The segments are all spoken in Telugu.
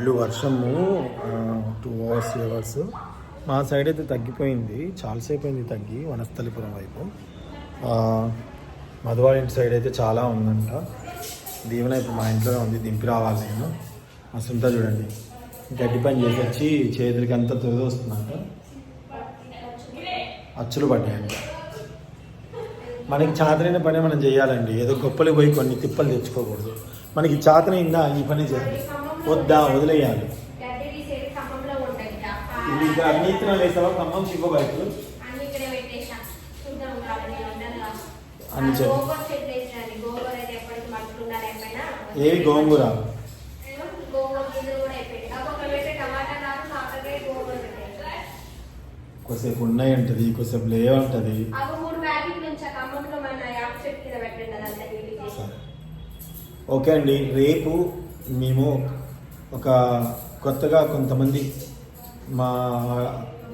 ఫుల్ వర్షము టూ అవర్స్ త్రీ అవర్స్ మా సైడ్ అయితే తగ్గిపోయింది. చాలాసేపు అయింది తగ్గి వనస్థలిపురం వైపు. ఆ, ఇంటి సైడ్ అయితే చాలా ఉందంట. దీవెన ఇప్పుడు మా ఇంట్లోనే ఉంది దింపి రావాలి నేను. అసంతా చూడండి. గడ్డి పని చేసి వచ్చి చేతులకి అంతా తొదొస్తుందంట అచ్చులు పడ్డాయంట. మనకి చాతనైన పని మనం చేయాలండి. ఏదో గొప్పలు పోయి కొన్ని తిప్పలు తెచ్చుకోకూడదు. మనకి చాతనైందా? ఈ పని చేయాలి. వద్దా వదిలేయాలి. ఇంకా. ఇది ఇక్కడ అన్నింటిలో వేసావా ఖమ్మం శివ బైకులు అన్ని ఇక్కడే పెట్టేసా చూద్దాం కాదు నేను ఉన్నాను కదా. అన్ని చెట్లు. గోంగూర చెట్లు వేసినాను గోంగూర అయితే ఎప్పటికీ మనుషులు ఉన్నారు ఏమైనా ఏవి గోంగూర? కొద్దిసేపు ఉన్నాయి ఉంటుంది కొద్దిసేపు లేవు ఉంటుంది అవి మూడు ప్యాకెట్లు ఉంచా. ఖమ్మంలో మన యాప్ చెట్టు కింద పెట్టండి అదంతా నీళ్ళు చేసి సరే. ఓకే అండి రేపు మేము ఒక కొత్తగా కొంతమంది మా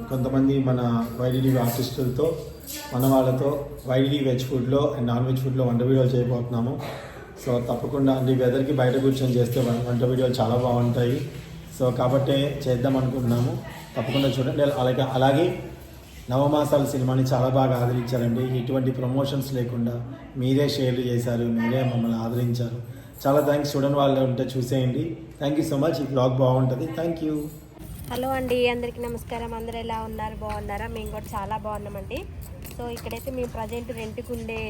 కొంతమంది మన వైడి ఆర్టిస్టులతో మన వాళ్ళతో వైడి వెజ్ ఫుడ్లో అండ్ నాన్ వెజ్ ఫుడ్లో వంట వీడియోలు చేయబోతున్నాము. సో తప్పకుండా అండి వెదర్కి బయట కూర్చొని చేస్తే వంట వీడియోలు చాలా బాగుంటాయి. సో కాబట్టే చేద్దాం అనుకుంటున్నాము. తప్పకుండా చూడండి. అలాగే అలాగే నవమాసాల సినిమాని చాలా బాగా ఆదరించారండి. ఎటువంటి ప్రమోషన్స్ లేకుండా మీరే షేర్లు చేశారు మీరే మమ్మల్ని ఆదరించారు. చాలా థ్యాంక్స్ చూడని వాళ్ళు ఉంటే చూసేయండి. థ్యాంక్ యూ సో మచ్ ఈ బ్లాగ్ బాగుంటుంది. థ్యాంక్ యూ హలో అండి అందరికీ నమస్కారం. అందరూ ఎలా ఉన్నారు? బాగున్నారా? మేము కూడా చాలా బాగున్నామండి. సో ఇక్కడైతే మేము ప్రజెంట్ రెంట్కి ఉండే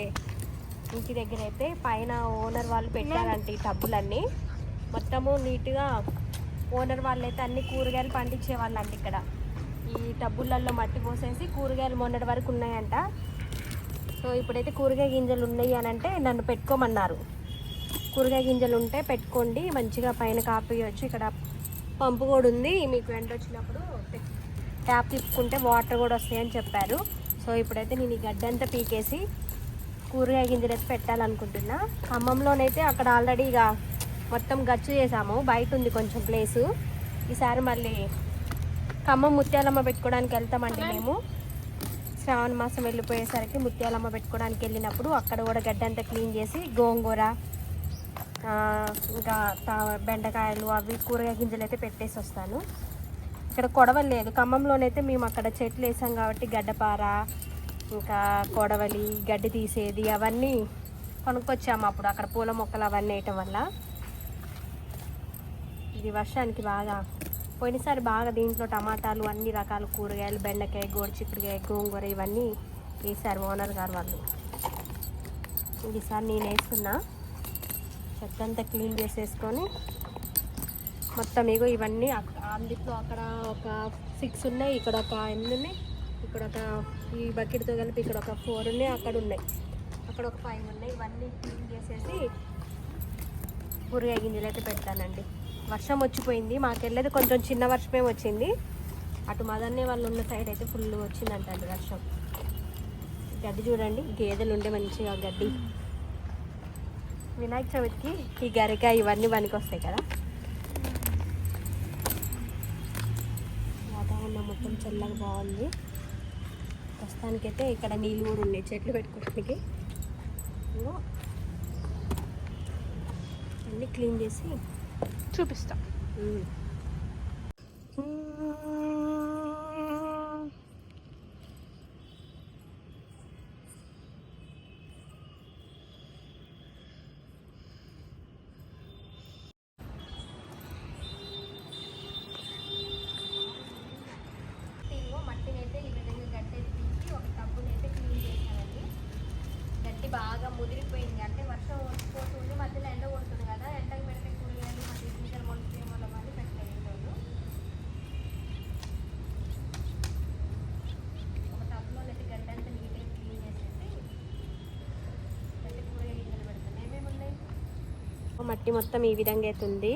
ఇంటి దగ్గర అయితే పైన ఓనర్ వాళ్ళు పెట్టారండి టబ్బులన్నీ. మొత్తము నీట్గా ఓనర్ వాళ్ళు అయితే అన్ని కూరగాయలు పండించే వాళ్ళంట ఇక్కడ. ఈ టబ్బులలో మట్టి పోసేసి కూరగాయలు మొన్నటి వరకు ఉన్నాయంట. సో ఇప్పుడైతే కూరగాయ గింజలు ఉన్నాయి అని అంటే నన్ను పెట్టుకోమన్నారు. కూరగాయ గింజలు ఉంటే పెట్టుకోండి. మంచిగా పైన కాపేయచ్చు ఇక్కడ పంపు కూడా ఉంది. మీకు ఎండ వచ్చినప్పుడు ట్యాప్ తిప్పుకుంటే వాటర్ కూడా వస్తాయని చెప్పారు. సో ఇప్పుడైతే నేను ఈ గడ్డంతా పీకేసి కూరగాయ గింజలు అయితే పెట్టాలనుకుంటున్నా. ఖమ్మంలోనైతే అక్కడ ఆల్రెడీ ఇక మొత్తం గచ్చు చేసాము. బయట ఉంది కొంచెం ప్లేసు ఈసారి మళ్ళీ ఖమ్మం ముత్యాలమ్మ పెట్టుకోవడానికి వెళ్తామండి మేము. శ్రావణ మాసం వెళ్ళిపోయేసరికి ముత్యాలమ్మ పెట్టుకోవడానికి వెళ్ళినప్పుడు అక్కడ కూడా గడ్డంతా క్లీన్ చేసి గోంగూర ఇంకా తా- బెండకాయలు అవి కూరగాయ గింజలు అయితే పెట్టేసి వస్తాను. ఇక్కడ కొడవలి లేదు. ఖమ్మంలోనైతే మేము అక్కడ చెట్లు వేసాం కాబట్టి గడ్డపార ఇంకా కొడవలి గడ్డి తీసేది అవన్నీ కొనుక్కొచ్చాము అప్పుడు. అక్కడ పూల మొక్కలు అవన్నీ వేయటం వల్ల. ఇది వర్షానికి బాగా పోయినసారి బాగా దీంట్లో టమాటాలు అన్ని రకాల కూరగాయలు బెండకాయ గోడు చిక్కుడుకాయ గోంగూర ఇవన్నీ వేసారు ఓనర్ గారు వాళ్ళు. ఈసారి నేను వేస్తున్నా. చెత్త అంతా క్లీన్ చేసేసుకొని మొత్తం ఇగో ఇవన్నీ అందులో అక్కడ ఒక సిక్స్ ఉన్నాయి ఇక్కడ ఒక ఎనిమిది ఉన్నాయి ఇక్కడ ఒక ఈ బకెట్తో కలిపి ఇక్కడ ఒక ఫోర్ ఉన్నాయి అక్కడ ఉన్నాయి. అక్కడ ఒక ఫైవ్ ఉన్నాయి. ఇవన్నీ క్లీన్ చేసేసి కూరగాయ గింజలు అయితే పెడతానండి. వర్షం వచ్చిపోయింది మాకు వెళ్ళేది కొంచెం చిన్న వర్షమే వచ్చింది. అటు మదన్నే వాళ్ళు ఉన్న సైడ్ అయితే ఫుల్ వచ్చిందంటండి వర్షం. గడ్డి చూడండి గేదెలు ఉండే మంచిగా గడ్డి. వినాయక చవితికి ఈ గరికాయ ఇవన్నీ పనికి వస్తాయి కదా? వాతావరణం మొత్తం చల్లగా బాగుంది. ప్రస్తుతానికైతే ఇక్కడ నీళ్ళు కూడా ఉన్నాయి చెట్లు పెట్టుకోవడానికి. అన్నీ క్లీన్ చేసి చూపిస్తా. మట్టి మొత్తం ఈ విధంగా అయితే ఉంది.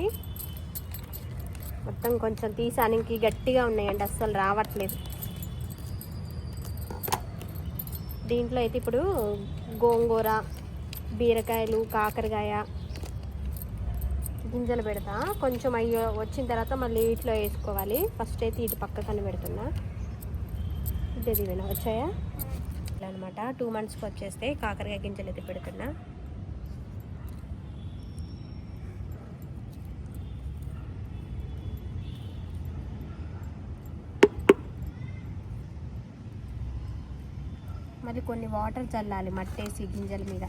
మొత్తం కొంచెం తీసానికి గట్టిగా ఉన్నాయండి అస్సలు రావట్లేదు. దీంట్లో అయితే ఇప్పుడు గోంగూర బీరకాయలు కాకరకాయ గింజలు పెడతా. కొంచెం అయ్యో వచ్చిన తర్వాత మళ్ళీ వీటిలో వేసుకోవాలి. ఫస్ట్ అయితే ఇటు పక్కకని పెడుతున్నా ఇదే వచ్చాయా? వచ్చాయా అనమాట టూ మంత్స్కి వచ్చేస్తే కాకరకాయ గింజలు అయితే పెడుతున్నా. మళ్ళీ కొన్ని వాటర్ చల్లాలి మట్టేసి గింజల మీద.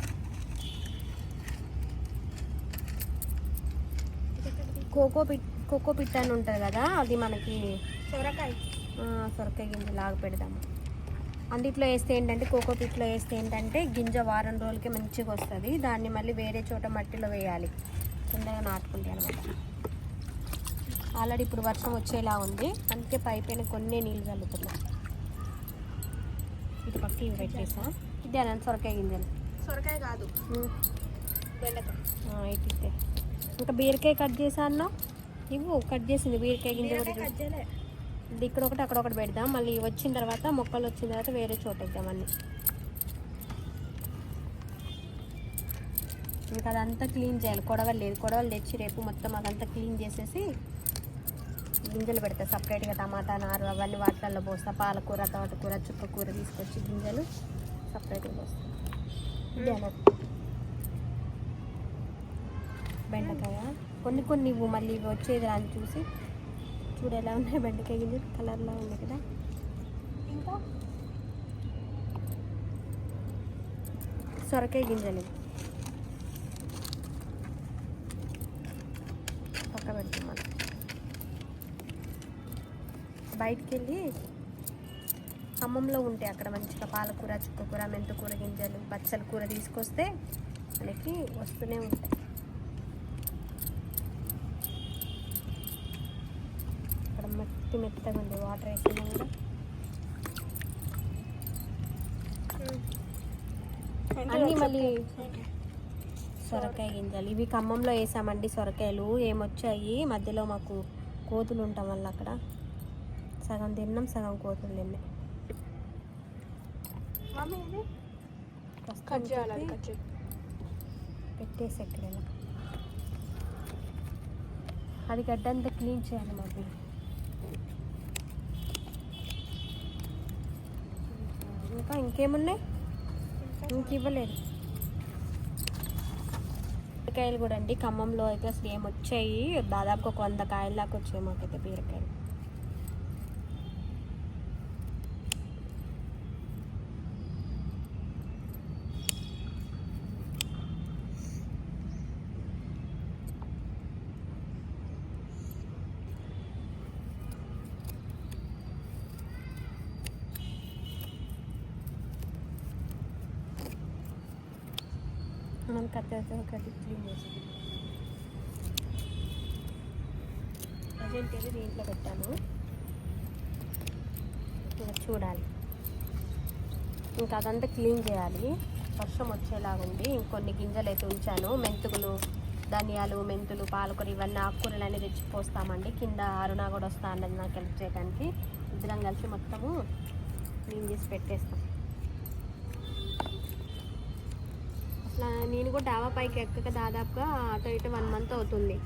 కోకో పిట్ కోకో పిట్ అని ఉంటుంది కదా అది మనకి సొరకాయ. సొరకాయ గింజ లాగా పెడదాము. అందుట్లో వేస్తే ఏంటంటే కోకో పిట్లో వేస్తే ఏంటంటే గింజ వారం రోజులకి మంచిగా వస్తుంది. దాన్ని మళ్ళీ వేరే చోట మట్టిలో వేయాలి. తొందరగా నాటుకుంటే అనమాట ఆల్రెడీ ఇప్పుడు వర్షం వచ్చేలా ఉంది. అందుకే పై పైన కొన్ని నీళ్ళు చల్లుతున్నా. ఇటు పక్క ఇవి పెట్టేసా. ఇదే అనంత సొరకాయ గింజలు. సొరకాయ కాదు. బెండకాయ. ఇట్టే ఇంకా బీరకాయ కట్ చేసా అన్నావు ఇవ్వు కట్ చేసింది బీరకాయ గింజ కూడా ఇది ఇక్కడ ఒకటి అక్కడ ఒకటి పెడదాం. మళ్ళీ వచ్చిన తర్వాత మొక్కలు వచ్చిన తర్వాత వేరే చోట వేద్దాం అన్ని. ఇంకా అదంతా క్లీన్ చేయాలి. కొడవలు లేదు. కొడవలు తెచ్చి రేపు మొత్తం అదంతా క్లీన్ చేసేసి గింజలు పెడతా. సపరేట్గా టమాటా నారు అవన్నీ వాటిలలో పోస్తా. పాలకూర తోటకూర చుక్కకూర తీసుకొచ్చి గింజలు సపరేట్గా పోస్తా. బెండకాయ. కొన్ని కొన్ని మళ్ళీ ఇవి వచ్చేది రాని చూసి చూడు ఎలా ఉన్నాయి. బెండకాయ గింజలు కలర్లో ఉంది కదా. ఇంకా? సొరకాయ గింజలు. పక్క పెడుతున్నాను బయటికి వెళ్ళి ఖమ్మంలో ఉంటాయి అక్కడ మంచిగా పాలకూర చుక్కకూర మెంతుకూర గింజలు బచ్చల కూర తీసుకొస్తే మనకి వస్తూనే ఉంటాయి. అక్కడ మట్టి మెత్తగా ఉంది వాటర్ వేసినా కూడా. అన్నీ మళ్ళీ సొరకాయ గింజలు. ఇవి ఖమ్మంలో వేసామండి సొరకాయలు. ఏమొచ్చాయి? మధ్యలో మాకు కోతులు ఉంటాం వల్ల అక్కడ. సగం తిన్నాం సగం కోతులు తిన్నాయి పెట్టేసి అది గడ్డంతా క్లీన్ చేయాలి మాకు ఇంకా ఇంకేమున్నాయి? ఇంక ఇవ్వలేదు. బీరకాయలు కూడా అండి ఖమ్మంలో అయితే అసలు ఏం వచ్చాయి. దాదాపు ఒక వంద కాయల దాకా వచ్చాయి మాకైతే బీరకాయలు. మనం కత్తెరతో ఒకటి క్లీన్ చేసాం ప్రజెంట్ వెళ్ళి దీంట్లో పెట్టాను ఇంకా చూడాలి ఇంకా అదంతా క్లీన్ చేయాలి వర్షం వచ్చేలాగా ఉంది ఇంకొన్ని గింజలు అయితే ఉంచాను మెంతుకులు ధనియాలు మెంతులు పాలకూర ఇవన్నీ ఆకుకూరలు అనేది తెచ్చి పోస్తామండి కింద అరుణ కూడా వస్తా అన్నది నాకు హెల్ప్ చేయడానికి ఇద్దరం కలిసి మొత్తము క్లీన్ చేసి పెట్టేస్తాం నేను కూడా డాబా పైకి ఎక్కక దాదాపుగా అటు ఇటు వన్ మంత్ అవుతుంది.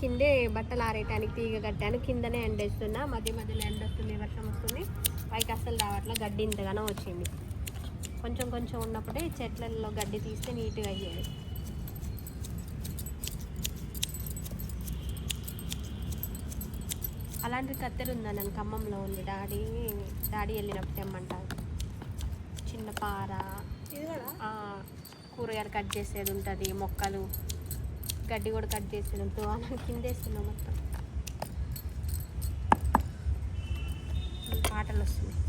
కిందే బట్టలు ఆరేయటానికి తీగ కట్టాను కిందనే ఎండేస్తున్నా మధ్య మధ్యలో ఎండ వస్తుంది వర్షం వస్తుంది. పైకి అస్సలు రావట్లే గడ్డి ఇంతగానో వచ్చింది. కొంచెం కొంచెం ఉన్నప్పుడే చెట్లలో గడ్డి తీస్తే నీట్గా అయ్యేది. అలాంటి కత్తెర ఉందా నన్ను ఖమ్మంలో ఉంది. డాడీ డాడీ వెళ్ళినప్పుడు తెమ్మంటారు. చిన్న పార. ఇది కూడా? ఆ, కూరగాయలు కట్ చేసేది ఉంటుంది మొక్కలు. గడ్డి కూడా కట్ చేసేది ఉంటుంది. అలా కిందేస్తున్నాం మొత్తం. పాటలు వస్తున్నాయి.